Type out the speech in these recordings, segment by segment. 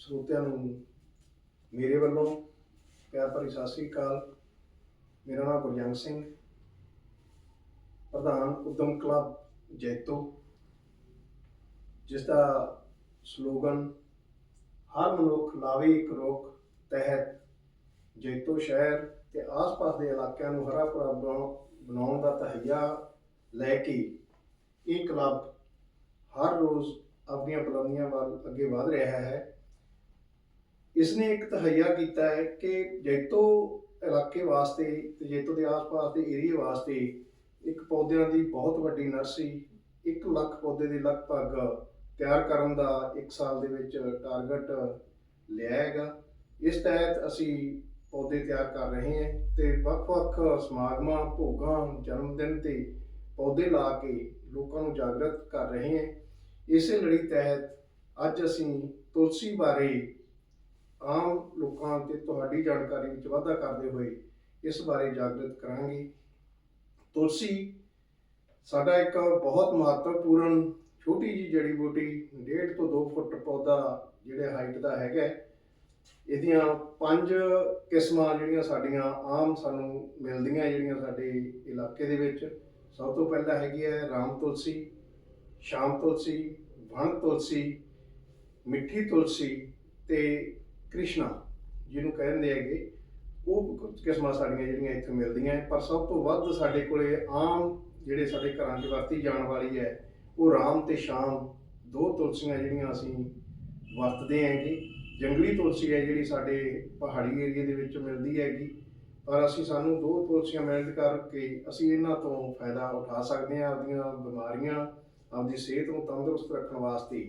ਸਰੋਤਿਆਂ ਨੂੰ ਮੇਰੇ ਵੱਲੋਂ ਪਿਆਰ ਭਰੀ ਸਤਿ ਸ੍ਰੀ ਅਕਾਲ। ਮੇਰਾ ਨਾਮ ਗੁਰਜੰਗ ਸਿੰਘ, ਪ੍ਰਧਾਨ ਉਦਮ ਕਲੱਬ ਜੈਤੋ ਜਿਸ ਦਾ ਸਲੋਗਨ, ਹਰ ਮਨੁੱਖ ਲਾਵੇ ਇੱਕ ਰੁੱਖ ਤਹਿਤ ਜੈਤੋ ਸ਼ਹਿਰ ਤੇ ਆਸ-ਪਾਸ ਦੇ ਇਲਾਕਿਆਂ ਨੂੰ ਹਰਾ ਭਰਾ ਬਣਾਉ- ਬਣਾਉਣ ਦਾ ਤਹਈਆ ਲੈ ਕੇ ਇਹ ਕਲੱਬ ਹਰ ਰੋਜ਼ ਆਪਣੀਆਂ ਬੁਲੰਦੀਆਂ ਵੱਲ ਅੱਗੇ ਵਧ ਰਿਹਾ ਹੈ। ਇਸ ਨੇ ਇੱਕ ਤਹਈਆ ਕੀਤਾ ਹੈ ਕਿ ਜੈਤੋ ਇਲਾਕੇ ਵਾਸਤੇ ਤੇ ਜੈਤੋ ਦੇ ਆਸ-ਪਾਸ ਦੇ ਏਰੀਆ ਵਾਸਤੇ ਇੱਕ ਪੌਦਿਆਂ ਦੀ ਬਹੁਤ ਵੱਡੀ ਨਰਸਰੀ 1 ਲੱਖ ਪੌਦੇ ਦੇ ਲਗਭਗ ਤਿਆਰ ਕਰਨ ਦਾ 1 ਸਾਲ ਦੇ ਵਿੱਚ ਟਾਰਗੇਟ ਲਿਆ ਹੈਗਾ। ਇਸ ਤਹਿਤ ਅਸੀਂ ਪੌਦੇ ਤਿਆਰ ਕਰ ਰਹੇ ਹਾਂ ਤੇ ਵੱਖ-ਵੱਖ ਸਮਾਗਮਾਂ, ਭੋਗਾਂ, ਜਨਮ ਦਿਨ ਤੇ ਪੌਦੇ ਲਾ ਕੇ ਲੋਕਾਂ ਨੂੰ ਜਾਗਰਤ ਕਰ ਰਹੇ ਹਾਂ। ਇਸੇ ਲੜੀ ਤਹਿਤ ਅੱਜ ਅਸੀਂ ਤੁਲਸੀ ਬਾਰੇ ਆਮ ਲੋਕਾਂ ਤੇ ਤੁਹਾਡੀ ਜਾਣਕਾਰੀ ਵਿੱਚ ਵਾਧਾ ਕਰਦੇ ਹੋਏ ਇਸ ਬਾਰੇ ਜਾਗਰਤ ਕਰਾਂਗੇ। ਤੁਲਸੀ, ਸਾਡਾ ਇੱਕ ਬਹੁਤ ਮਹੱਤਵਪੂਰਨ ਛੋਟੀ ਜੀ ਜੜੀ ਬੂਟੀ 1.5 ਤੋਂ 2 ਫੁੱਟ ਪੌਦਾ ਜਿਹੜੇ ਹਾਈਟ ਦਾ ਹੈਗਾ ਇਹਦੀਆਂ ਪੰਜ ਕਿਸਮਾਂ ਜਿਹੜੀਆਂ ਸਾਡੀਆਂ ਆਮ ਸਾਨੂੰ ਮਿਲਦੀਆਂ ਜਿਹੜੀਆਂ ਸਾਡੇ ਇਲਾਕੇ ਦੇ ਵਿੱਚ। ਸਭ ਤੋਂ ਪਹਿਲਾਂ ਹੈਗੀ ਹੈ ਰਾਮ ਤੁਲਸੀ, ਸ਼ਾਮ ਤੁਲਸੀ, ਵਣ ਤੁਲਸੀ, ਮਿੱਠੀ ਤੁਲਸੀ ਤੇ ਕ੍ਰਿਸ਼ਨਾ, ਜਿਹਨੂੰ ਕਹਿੰਦੇ ਹੈਗੇ, ਉਹ ਕੁਝ ਕਿਸਮਾਂ ਸਾਡੀਆਂ ਜਿਹੜੀਆਂ ਇੱਥੇ ਮਿਲਦੀਆਂ ਹੈ। ਪਰ ਸਭ ਤੋਂ ਵੱਧ ਸਾਡੇ ਕੋਲੇ ਆਮ ਜਿਹੜੇ ਸਾਡੇ ਘਰਾਂ 'ਚ ਵਰਤੀ ਜਾਣ ਵਾਲੀ ਹੈ, ਉਹ ਰਾਮ ਤੇ ਸ਼ਾਮ, ਦੋ ਤੁਲਸੀਆਂ ਜਿਹੜੀਆਂ ਅਸੀਂ ਵਰਤਦੇ ਹੈਗੇ ਜੰਗਲੀ ਤੁਲਸੀ ਹੈ ਜਿਹੜੀ ਸਾਡੇ ਪਹਾੜੀ ਏਰੀਆ ਦੇ ਵਿੱਚ ਮਿਲਦੀ ਹੈਗੀ, ਪਰ ਅਸੀਂ ਸਾਨੂੰ ਦੋ ਤੁਲਸੀਆਂ ਮਿਲਣ ਕਰਕੇ ਅਸੀਂ ਇਹਨਾਂ ਤੋਂ ਫਾਇਦਾ ਉਠਾ ਸਕਦੇ ਹਾਂ ਆਪਦੀਆਂ ਬਿਮਾਰੀਆਂ ਆਪਦੀ ਸਿਹਤ ਨੂੰ ਤੰਦਰੁਸਤ ਰੱਖਣ ਵਾਸਤੇ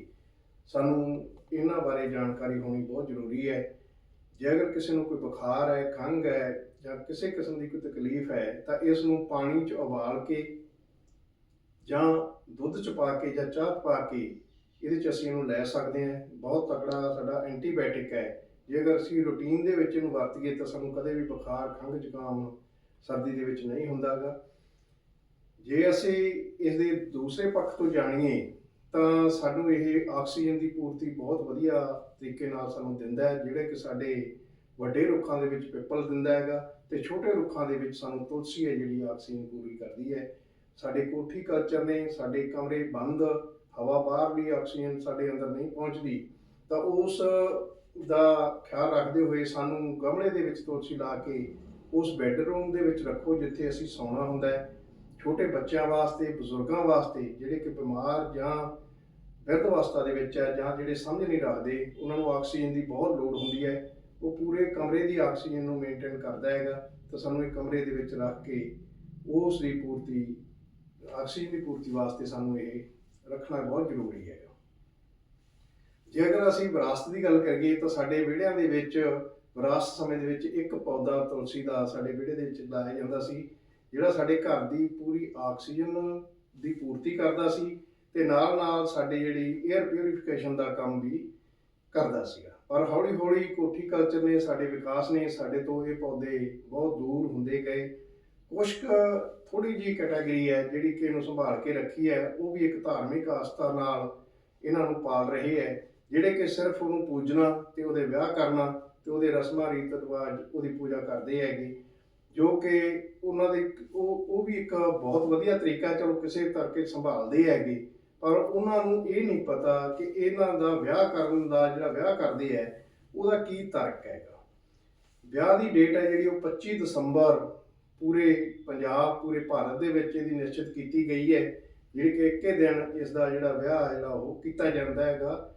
ਸਾਨੂੰ ਇਹਨਾਂ ਬਾਰੇ ਜਾਣਕਾਰੀ ਹੋਣੀ ਬਹੁਤ ਜ਼ਰੂਰੀ ਹੈ। ਜੇ ਅਗਰ ਕਿਸੇ ਨੂੰ ਕੋਈ ਬੁਖਾਰ ਹੈ, ਖੰਘ ਹੈ ਜਾਂ ਕਿਸੇ ਕਿਸਮ ਦੀ ਕੋਈ ਤਕਲੀਫ ਹੈ, ਤਾਂ ਇਸ ਨੂੰ ਪਾਣੀ 'ਚ ਉਬਾਲ ਕੇ ਜਾਂ ਦੁੱਧ 'ਚ ਪਾ ਕੇ ਜਾਂ ਚਾਹ 'ਚ ਪਾ ਕੇ ਇਹਦੇ 'ਚ ਅਸੀਂ ਇਹਨੂੰ ਲੈ ਸਕਦੇ ਹਾਂ। ਬਹੁਤ ਤਕੜਾ ਸਾਡਾ ਐਂਟੀਬਾਇਓਟਿਕ ਹੈ। ਜੇ ਅਗਰ ਅਸੀਂ ਰੂਟੀਨ ਦੇ ਵਿੱਚ ਇਹਨੂੰ ਵਰਤੀਏ ਤਾਂ ਸਾਨੂੰ ਕਦੇ ਵੀ ਬੁਖਾਰ, ਖੰਘ ਜ਼ੁਕਾਮ ਸਰਦੀ ਦੇ ਵਿੱਚ ਨਹੀਂ ਹੁੰਦਾਗਾ। ਜੇ ਅਸੀਂ ਇਸ ਦੇ ਦੂਸਰੇ ਪੱਖ ਤੋਂ ਜਾਣੀਏ ਤਾਂ ਸਾਨੂੰ ਇਹ ਆਕਸੀਜਨ ਦੀ ਪੂਰਤੀ ਬਹੁਤ ਵਧੀਆ ਤਰੀਕੇ ਨਾਲ ਸਾਨੂੰ ਦਿੰਦਾ ਹੈ, ਜਿਹੜੇ ਕਿ ਸਾਡੇ ਵੱਡੇ ਰੁੱਖਾਂ ਦੇ ਵਿੱਚ ਪਿੱਪਲ ਦਿੰਦਾ ਹੈਗਾ ਤੇ ਛੋਟੇ ਰੁੱਖਾਂ ਦੇ ਵਿੱਚ ਸਾਨੂੰ ਤੁਲਸੀ ਹੈ ਜਿਹੜੀ ਆਕਸੀਜਨ ਪੂਰੀ ਕਰਦੀ ਹੈ। ਸਾਡੇ ਕੋਠੀ ਕਲਚਰ ਨੇ, ਸਾਡੇ ਕਮਰੇ ਬੰਦ, ਹਵਾ ਬਾਹਰ ਵੀ ਆਕਸੀਜਨ ਸਾਡੇ ਅੰਦਰ ਨਹੀਂ ਪਹੁੰਚਦੀ, ਤਾਂ ਉਸ ਦਾ ਖਿਆਲ ਰੱਖਦੇ ਹੋਏ ਸਾਨੂੰ ਗਮਲੇ ਦੇ ਵਿੱਚ ਤੁਲਸੀ ਲਾ ਕੇ ਉਸ ਬੈੱਡਰੂਮ ਦੇ ਵਿੱਚ ਰੱਖੋ, ਜਿੱਥੇ ਅਸੀਂ ਸੌਣਾ ਹੁੰਦਾ ਹੈ। ਛੋਟੇ ਬੱਚਿਆਂ ਵਾਸਤੇ, ਬਜ਼ੁਰਗਾਂ ਵਾਸਤੇ ਜਿਹੜੇ ਕਿ ਬਿਮਾਰ ਜਾਂ ਬਿਰਧ ਅਵਸਥਾ ਦੇ ਵਿੱਚ ਹੈ ਜਾਂ ਜਿਹੜੇ ਸਮਝ ਨਹੀਂ ਰੱਖਦੇ, ਉਹਨਾਂ ਨੂੰ ਆਕਸੀਜਨ ਦੀ ਬਹੁਤ ਲੋੜ ਹੁੰਦੀ ਹੈ। ਉਹ ਪੂਰੇ ਕਮਰੇ ਦੀ ਆਕਸੀਜਨ ਨੂੰ ਮੇਨਟੇਨ ਕਰਦਾ ਹੈਗਾ ਤਾਂ ਸਾਨੂੰ ਇਹ ਕਮਰੇ ਦੇ ਵਿੱਚ ਰੱਖ ਕੇ ਉਸ ਦੀ ਪੂਰਤੀ, ਆਕਸੀਜਨ ਦੀ ਪੂਰਤੀ ਵਾਸਤੇ ਸਾਨੂੰ ਇਹ ਰੱਖਣਾ ਬਹੁਤ ਜ਼ਰੂਰੀ ਹੈਗਾ। ਜੇ ਅਗਰ ਅਸੀਂ ਵਿਰਾਸਤ ਦੀ ਗੱਲ ਕਰੀਏ ਤਾਂ ਸਾਡੇ ਵਿਹੜਿਆਂ ਦੇ ਵਿੱਚ ਵਿਰਾਸਤ ਸਮੇਂ ਦੇ ਵਿੱਚ ਇੱਕ ਪੌਦਾ ਤੁਲਸੀ ਦਾ ਸਾਡੇ ਵਿਹੜੇ ਦੇ ਵਿੱਚ ਲਾਇਆ ਜਾਂਦਾ ਸੀ। ਜਿਹੜਾ ਸਾਡੇ ਘਰ ਦੀ ਪੂਰੀ ਆਕਸੀਜਨ ਦੀ ਪੂਰਤੀ ਕਰਦਾ ਸੀ ਤੇ ਨਾਲ ਨਾਲ ਸਾਡੇ ਜਿਹੜੀ 에ਅਰ ਪਿਊਰੀਫਿਕੇਸ਼ਨ ਦਾ ਕੰਮ ਵੀ ਕਰਦਾ ਸੀਗਾ। ਪਰ ਹੌਲੀ ਹੌਲੀ ਕੋਠੀ ਕਲਚਰ ਨੇ, ਸਾਡੇ ਵਿਕਾਸ ਨੇ ਸਾਡੇ ਤੋਂ ਇਹ ਪੌਦੇ ਬਹੁਤ ਦੂਰ ਹੁੰਦੇ ਗਏ। ਕੁਛ ਕੁ ਥੋੜੀ ਜਿਹੀ ਕੈਟਾਗਰੀ ਹੈ ਜਿਹੜੀ ਕਿ ਇਹਨੂੰ ਸੰਭਾਲ ਕੇ ਰੱਖੀ ਹੈ, ਉਹ ਵੀ ਇੱਕ ਧਾਰਮਿਕ ਆਸਥਾ ਨਾਲ ਇਹਨਾਂ ਨੂੰ ਪਾਲ ਰਹੇ ਹੈ, ਜਿਹੜੇ ਕਿ ਸਿਰਫ ਉਹਨੂੰ ਪੂਜਣਾ ਤੇ ਉਹਦੇ ਵਿਆਹ ਕਰਨਾ ਤੇ ਉਹਦੇ ਰਸਮਾਂ ਰੀਤ ਰਿਵਾਜ ਉਹਦੀ ਪੂਜਾ ਕਰਦੇ ਹੈਗੇ। ਜੋ ਕਿ ਉਹਨਾਂ ਦੇ ਉਹ ਉਹ ਵੀ ਇੱਕ ਬਹੁਤ ਵਧੀਆ ਤਰੀਕਾ ਚਲੋ ਕਿਸੇ ਕਰਕੇ ਸੰਭਾਲਦੇ ਹੈਗੇ, ਪਰ ਉਹਨਾਂ ਨੂੰ ਇਹ ਨਹੀਂ ਪਤਾ ਕਿ ਇਹਨਾਂ ਦਾ ਵਿਆਹ ਕਰਨ ਦਾ ਜਿਹੜਾ ਵਿਆਹ ਕਰਦੇ ਹੈ, ਉਹਦਾ ਕੀ ਤਰਕ ਹੈਗਾ। ਵਿਆਹ ਦੀ ਡੇਟ ਹੈ ਜਿਹੜੀ ਉਹ 25 ਦਸੰਬਰ ਪੂਰੇ ਪੰਜਾਬ, ਪੂਰੇ ਭਾਰਤ ਦੇ ਵਿੱਚ ਇਹਦੀ ਨਿਸ਼ਚਿਤ ਕੀਤੀ ਗਈ ਹੈ, ਜਿਹੜੀ ਕਿ ਇੱਕੇ ਦਿਨ ਇਸ ਦਾ ਜਿਹੜਾ ਵਿਆਹ ਹੈ, ਜਿਹੜਾ ਉਹ ਕੀਤਾ ਜਾਂਦਾ ਹੈਗਾ,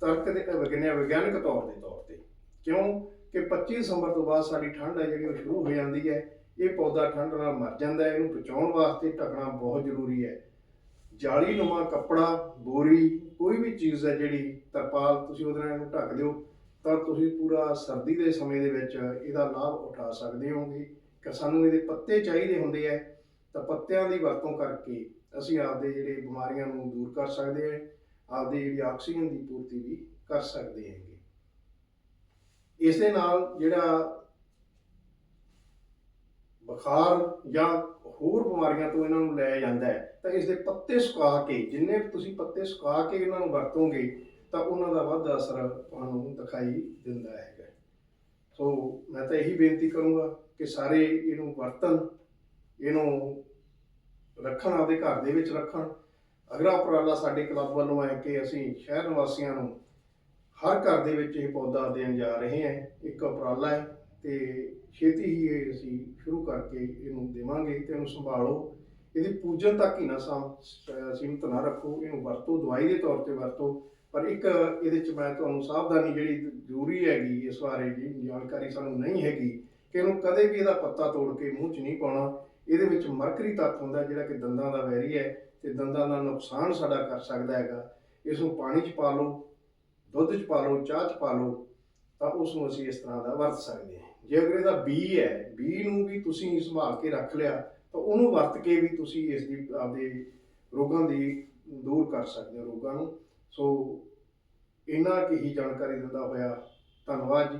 ਤਰਕ ਦੇ ਵਿਗਿਆਨ ਵਿਗਿਆਨਕ ਤੌਰ ਦੇ ਤੌਰ ਤੇ। ਕਿਉਂ? ਕਿ 25 ਦਸੰਬਰ ਤੋਂ ਬਾਅਦ ਸਾਡੀ ਠੰਡ ਹੈ ਜਿਹੜੀ ਉਹ ਸ਼ੁਰੂ ਹੋ ਜਾਂਦੀ ਹੈ। ਇਹ ਪੌਦਾ ਠੰਡ ਨਾਲ ਮਰ ਜਾਂਦਾ ਹੈ, ਇਹਨੂੰ ਬਚਾਉਣ ਵਾਸਤੇ ਢੱਕਣਾ ਬਹੁਤ ਜ਼ਰੂਰੀ ਹੈ। ਜਾਲੀ ਨੁਮਾ ਕੱਪੜਾ, ਬੋਰੀ, ਕੋਈ ਵੀ ਚੀਜ਼ ਹੈ ਜਿਹੜੀ ਤਰਪਾਲ ਤੁਸੀਂ ਉਹਦੇ ਨਾਲ ਇਹਨੂੰ ਢੱਕ ਦਿਓ, ਤਾਂ ਤੁਸੀਂ ਪੂਰਾ ਸਰਦੀ ਦੇ ਸਮੇਂ ਦੇ ਵਿੱਚ ਇਹਦਾ ਲਾਭ ਉਠਾ ਸਕਦੇ ਹੋਗੇ ਕਿ ਸਾਨੂੰ ਇਹਦੇ ਪੱਤੇ ਚਾਹੀਦੇ ਹੁੰਦੇ ਆ ਤਾਂ ਪੱਤਿਆਂ ਦੀ ਵਰਤੋਂ ਕਰਕੇ ਅਸੀਂ ਆਪਦੇ ਜਿਹੜੇ ਬਿਮਾਰੀਆਂ ਨੂੰ ਦੂਰ ਕਰ ਸਕਦੇ ਹਾਂ, ਆਪਦੀ ਜਿਹੜੀ ਆਕਸੀਜਨ ਦੀ ਪੂਰਤੀ ਵੀ ਕਰ ਸਕਦੇ ਹੈਗੇ। ਇਸ ਦੇ ਨਾਲ ਜਿਹੜਾ ਬੁਖਾਰ ਜਾਂ ਹੋਰ ਬਿਮਾਰੀਆਂ ਤੋਂ ਇਹਨਾਂ ਨੂੰ ਲੈ ਜਾਂਦਾ ਹੈ, ਤਾਂ ਇਸ ਦੇ ਪੱਤੇ ਸੁਕਾ ਕੇ, ਜਿੰਨੇ ਵੀ ਤੁਸੀਂ ਪੱਤੇ ਸੁਕਾ ਕੇ ਇਹਨਾਂ ਨੂੰ ਵਰਤੋਗੇ, ਤਾਂ ਉਹਨਾਂ ਦਾ ਵੱਧ ਅਸਰ ਤੁਹਾਨੂੰ ਦਿਖਾਈ ਦਿੰਦਾ ਹੈਗਾ। ਸੋ ਮੈਂ ਤਾਂ ਇਹੀ ਬੇਨਤੀ ਕਰੂੰਗਾ ਕਿ ਸਾਰੇ ਇਹਨੂੰ ਵਰਤਣ, ਇਹਨੂੰ ਰੱਖਣ, ਆਪਦੇ ਘਰ ਦੇ ਵਿੱਚ ਰੱਖਣ। ਅਗਲਾ ਉਪਰਾਲਾ ਸਾਡੇ ਕਲੱਬ ਵੱਲੋਂ ਹੈ ਕਿ ਅਸੀਂ ਸ਼ਹਿਰ ਨਿਵਾਸੀਆਂ ਨੂੰ ਹਰ ਘਰ ਦੇ ਵਿੱਚ ਇਹ ਪੌਦਾ ਦੇਣ ਜਾ ਰਹੇ ਹਾਂ, ਇੱਕ ਉਪਰਾਲਾ ਹੈ ਤੇ ਛੇਤੀ ਹੀ ਇਹ ਅਸੀਂ ਸ਼ੁਰੂ ਕਰਕੇ ਇਹਨੂੰ ਦੇਵਾਂਗੇ ਤੇ ਇਹਨੂੰ ਸੰਭਾਲੋ। ਇਹਦੀ ਪੂਜਨ ਤੱਕ ਹੀ ਨਾ ਸਾਮ- ਸ- ਸੀਮਤ ਨਾ ਰੱਖੋ, ਇਹਨੂੰ ਵਰਤੋ, ਦਵਾਈ ਦੇ ਤੌਰ ਤੇ ਵਰਤੋ। ਪਰ ਇੱਕ ਇਹਦੇ ਚ ਮੈਂ ਤੁਹਾਨੂੰ ਸਾਵਧਾਨੀ ਜਿਹੜੀ ਜ਼ਰੂਰੀ ਹੈਗੀ ਇਸ ਬਾਰੇ ਦੀ ਜਾਣਕਾਰੀ ਸਾਨੂੰ ਨਹੀਂ ਹੈਗੀ ਕਿ ਇਹਨੂੰ ਕਦੇ ਵੀ ਇਹਦਾ ਪੱਤਾ ਤੋੜ ਕੇ ਮੂੰਹ 'ਚ ਨਹੀਂ ਪਾਉਣਾ। ਇਹਦੇ ਵਿੱਚ ਮਰਕਰੀ ਤੱਤ ਹੁੰਦਾ ਜਿਹੜਾ ਕਿ ਦੰਦਾਂ ਦਾ ਵੈਰੀ ਹੈ ਤੇ ਦੰਦਾਂ ਦਾ ਨੁਕਸਾਨ ਸਾਡਾ ਕਰ ਸਕਦਾ ਹੈਗਾ। ਇਸ ਨੂੰ ਪਾਣੀ 'ਚ ਪਾ ਲਓ। ਦੁੱਧ 'ਚ ਪਾ ਲਓ, ਚਾਹ 'ਚ ਪਾ ਲਓ, ਤਾਂ ਉਸ ਨੂੰ ਅਸੀਂ ਇਸ ਤਰ੍ਹਾਂ ਦਾ ਵਰਤ ਸਕਦੇ ਹਾਂ। ਜੇ ਅਗਰ ਇਹਦਾ ਬੀ ਹੈ, ਬੀ ਨੂੰ ਵੀ ਤੁਸੀਂ ਸੰਭਾਲ ਕੇ ਰੱਖ ਲਿਆ, ਤਾਂ ਉਹਨੂੰ ਵਰਤ ਕੇ ਵੀ ਤੁਸੀਂ ਇਸ ਦੀ ਆਪਦੇ ਰੋਗਾਂ ਦੀ ਦੂਰ ਕਰ ਸਕਦੇ ਹੋ ਰੋਗਾਂ ਨੂੰ। ਸੋ ਇਹਨਾਂ ਕੀ ਹੀ ਜਾਣਕਾਰੀ ਦਿੰਦਾ ਹੋਇਆ। ਧੰਨਵਾਦ ਜੀ।